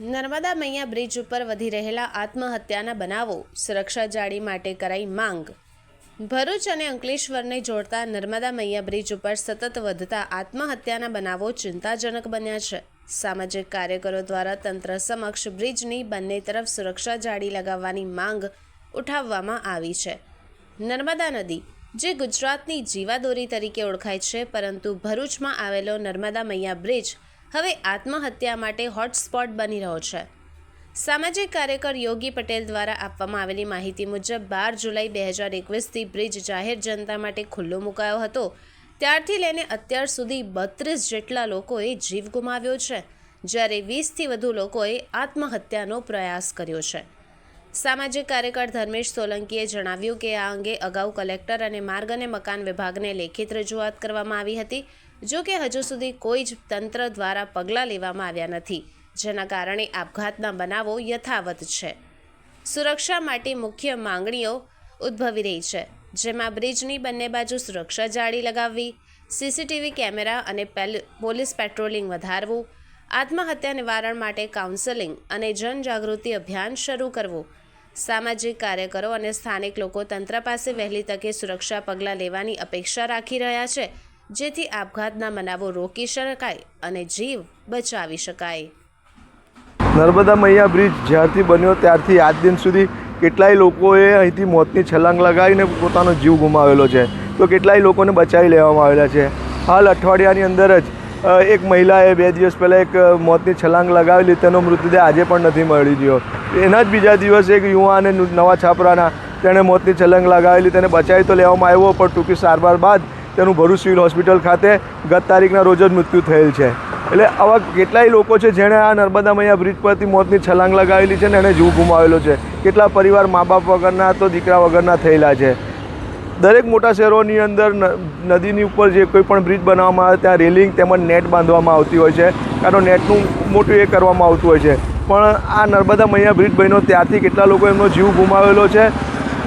નર્મદા મૈયા bridge ઉપર વધી રહેલા આત્મહત્યાના બનાવો સુરક્ષા જાળી માટે કરાઈ માંગ. ભરૂચ અને અંકલેશ્વરને જોડતા નર્મદા મૈયા બ્રિજ ઉપર સતત વધતા આત્મહત્યાના બનાવો ચિંતાજનક બન્યા છે. સામાજિક કાર્યકરો દ્વારા તંત્ર સમક્ષ બ્રિજની બંને તરફ સુરક્ષા જાળી લગાવવાની માંગ ઉઠાવવામાં આવી છે. નર્મદા નદી, જે ગુજરાતની જીવાદોરી તરીકે ઓળખાય છે, પરંતુ ભરૂચમાં આવેલો નર્મદા મૈયા બ્રિજ હવે આત્મહત્યા માટે હોટસ્પોટ બની રહ્યો છે. સામાજિક કાર્યકર યોગી પટેલ દ્વારા આપવામાં આવેલી માહિતી મુજબ બાર જુલાઈ બે હજાર એકવીસથી બ્રિજ જાહેર જનતા માટે ખુલ્લો મુકાયો હતો. ત્યારથી લઈને અત્યાર સુધી બત્રીસ જેટલા લોકોએ જીવ ગુમાવ્યો છે, જ્યારે વીસથી વધુ લોકોએ આત્મહત્યાનો પ્રયાસ કર્યો છે. સામાજિક કાર્યકર ધર્મેશ સોલંકીએ જણાવ્યું કે આ અંગે અગાઉ કલેક્ટર અને માર્ગ અને મકાન વિભાગને લેખિત રજૂઆત કરવામાં આવી હતી, જો કે હજુ સુધી કોઈ જ તંત્ર દ્વારા પગલાં લેવામાં આવ્યા નથી, જેના કારણે આપઘાતના બનાવો યથાવત છે. સુરક્ષા માટે મુખ્ય માંગણીઓ ઉદ્ભવી રહી છે, જેમાં બ્રિજની બંને બાજુ સુરક્ષા જાળી લગાવવી, સીસીટીવી કેમેરા અને પેલ- પોલીસ પેટ્રોલિંગ વધારવું, આત્મહત્યા નિવારણ માટે કાઉન્સેલિંગ અને જનજાગૃતિ અભિયાન શરૂ કરવું સામાજિક કાર્યકરો અને સ્થાનિક લોકો તંત્ર પાસે વહેલી તકે સુરક્ષા પગલાં લેવાની અપેક્ષા રાખી રહ્યા છે, જેથી આપઘાતના બનાવો રોકી શકાય અને જીવ બચાવી શકાય. નર્મદા મૈયા બ્રિજ જ્યારથી બન્યો ત્યારથી આજ દિન સુધી કેટલાય લોકોએ અહીંથી મોતની છલાંગ લગાવીને પોતાનો જીવ ગુમાવેલો છે. તો કેટલાય લોકોને બચાવી લેવામાં આવેલા છે. હાલ અઠવાડિયાની અંદર જ એક મહિલાએ બે દિવસ પહેલાં એક મોતની છલાંગ લગાવેલી, તેનો મૃતદેહ આજે પણ નથી મળી રહ્યો. એના જ બીજા દિવસે એક યુવાને નવા છાપરાના તેણે મોતની છલાંગ લગાવેલી, તેને બચાવી તો લેવામાં આવ્યો, પણ ટૂંકી સારવાર બાદ તેનું ભરૂચ સિવિલ હોસ્પિટલ ખાતે ગત તારીખના રોજ જ મૃત્યુ થયેલ છે. એટલે આવા કેટલાય લોકો છે જેણે આ નર્મદા મૈયા બ્રિજ પરથી મોતની છલાંગ લગાવેલી છે ને એણે જીવ ગુમાવેલો છે. કેટલા પરિવાર મા બાપ વગરના તો દીકરા વગરના થયેલા છે. દરેક મોટા શહેરોની અંદર નદીની ઉપર જે કોઈ પણ બ્રિજ બનાવવામાં આવે, ત્યાં રેલિંગ તેમજ નેટ બાંધવામાં આવતી હોય છે. કાં તો નેટનું મોટું એ કરવામાં આવતું હોય છે. પણ આ નર્મદા મૈયા બ્રિજ બન્યો ત્યારથી કેટલા લોકો એમનો જીવ ગુમાવેલો છે?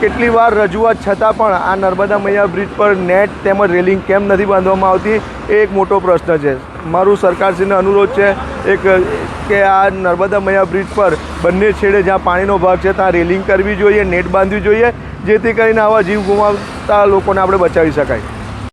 કેટલી વાર રજૂઆત છતાં પણ આ નર્મદા મૈયા બ્રિજ પર નેટ તેમજ રેલિંગ કેમ નથી બાંધવામાં આવતી? એ એક મોટો પ્રશ્ન છે. મારું સરકારશ્રીને અનુરોધ છે, એક કે આ નર્મદા મૈયા બ્રિજ પર બંને છેડે જ્યાં પાણીનો ભાગ છે, ત્યાં રેલિંગ કરવી જોઈએ, નેટ બાંધવી જોઈએ, જેથી કરીને આવા જીવ ગુમાવતા લોકોને આપણે બચાવી શકાય.